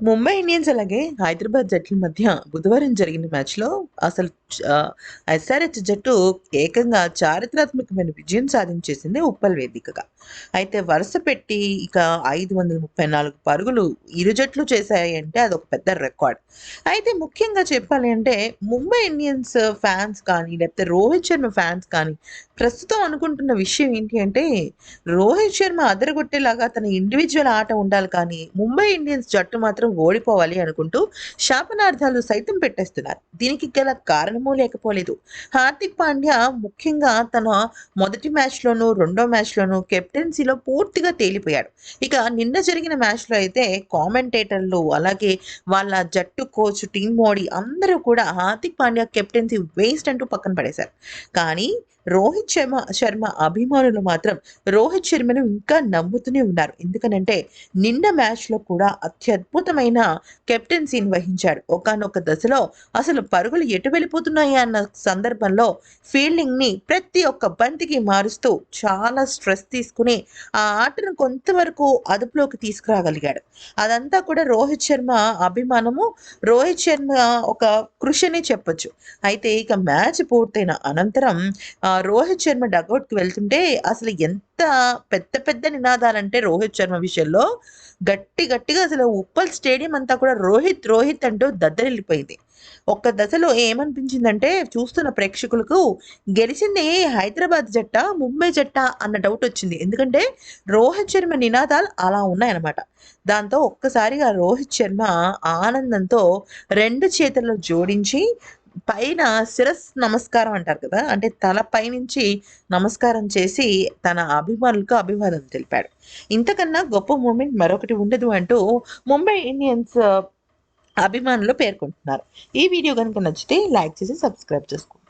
Mumbai Indians అలాగే హైదరాబాద్ జట్ల మధ్య బుధవారం జరిగిన మ్యాచ్లో అసలు ఎస్ఆర్హెచ్ జట్టు ఏకంగా చారిత్రాత్మకమైన విజయం సాధించేసింది ఉప్పల్ వేదికగా. అయితే వరుస పెట్టి ఇక ఐదు వందల ముప్పై నాలుగు పరుగులు ఇరు జట్లు చేశాయి అంటే అది ఒక పెద్ద రికార్డ్. అయితే ముఖ్యంగా చెప్పాలి అంటే ముంబై ఇండియన్స్ ఫ్యాన్స్ కానీ లేకపోతే రోహిత్ శర్మ ఫ్యాన్స్ కానీ ప్రస్తుతం అనుకుంటున్న విషయం ఏంటి అంటే రోహిత్ శర్మ అదరగొట్టేలాగా తన ఇండివిజువల్ ఆట ఉండాలి కానీ ముంబై ఇండియన్స్ జట్టు మాత్రం ఓడిపోవాలి అనుకుంటూ శాపనార్థాలు సైతం పెట్టేస్తున్నారు. దీనికి గల కారణమూ లేకపోలేదు. హార్దిక్ పాండ్యా ముఖ్యంగా తన మొదటి మ్యాచ్లోనూ రెండో మ్యాచ్లోనూ కెప్టెన్సీలో పూర్తిగా తేలిపోయాడు. ఇక నిన్న జరిగిన మ్యాచ్లో అయితే కామెంటేటర్లు అలాగే వాళ్ళ జట్టు కోచ్ టీమ్ మోడీ అందరూ కూడా హార్దిక్ పాండ్యా కెప్టెన్సీ వేస్ట్ అంటూ పక్కన పడేశారు. కానీ రోహిత్ శర్మ శర్మ అభిమానులు మాత్రం రోహిత్ శర్మను ఇంకా నమ్ముతూనే ఉన్నారు. ఎందుకనంటే నిన్న మ్యాచ్లో కూడా అత్యద్భుతమైన కెప్టెన్సీని వహించాడు. ఒకనొక దశలో అసలు పరుగులు ఎటు వెళ్ళిపోతున్నాయి అన్న సందర్భంలో ఫీల్డింగ్ని ప్రతి ఒక్క బంతికి మారుస్తూ చాలా స్ట్రెస్ తీసుకుని ఆ ఆటను కొంతవరకు అదుపులోకి తీసుకురాగలిగాడు. అదంతా కూడా రోహిత్ శర్మ అభిమానము. రోహిత్ శర్మ ఒక కృషి అని చెప్పొచ్చు. అయితే ఇక మ్యాచ్ పూర్తయిన అనంతరం రోహిత్ శర్మ డగౌట్కి వెళ్తుంటే అసలు ఎంత పెద్ద పెద్ద నినాదాలంటే రోహిత్ శర్మ విషయంలో గట్టి గట్టిగా అసలు ఉప్పల్ స్టేడియం అంతా కూడా రోహిత్ రోహిత్ అంటూ దద్దరిల్లిపోయింది. ఒక్క దశలో ఏమనిపించిందంటే చూస్తున్న ప్రేక్షకులకు గెలిచింది హైదరాబాద్ జట్ట ముంబై జట్ట అన్న డౌట్ వచ్చింది. ఎందుకంటే రోహిత్ శర్మ నినాదాలు అలా ఉన్నాయన్నమాట. దాంతో ఒక్కసారిగా రోహిత్ శర్మ ఆనందంతో రెండు చేతుల్లో జోడించి పైన శిరస్ నమస్కారం అంటారు కదా అంటే తల పైనుంచి నమస్కారం చేసి తన అభిమానులకు అభివాదం తెలిపాడు. ఇంతకన్నా గొప్ప మూమెంట్ మరొకటి ఉండదు అంటూ ముంబై ఇండియన్స్ అభిమానులు పేర్కొంటున్నారు. ఈ వీడియో కనుక నచ్చితే లైక్ చేసి సబ్స్క్రైబ్ చేసుకోండి.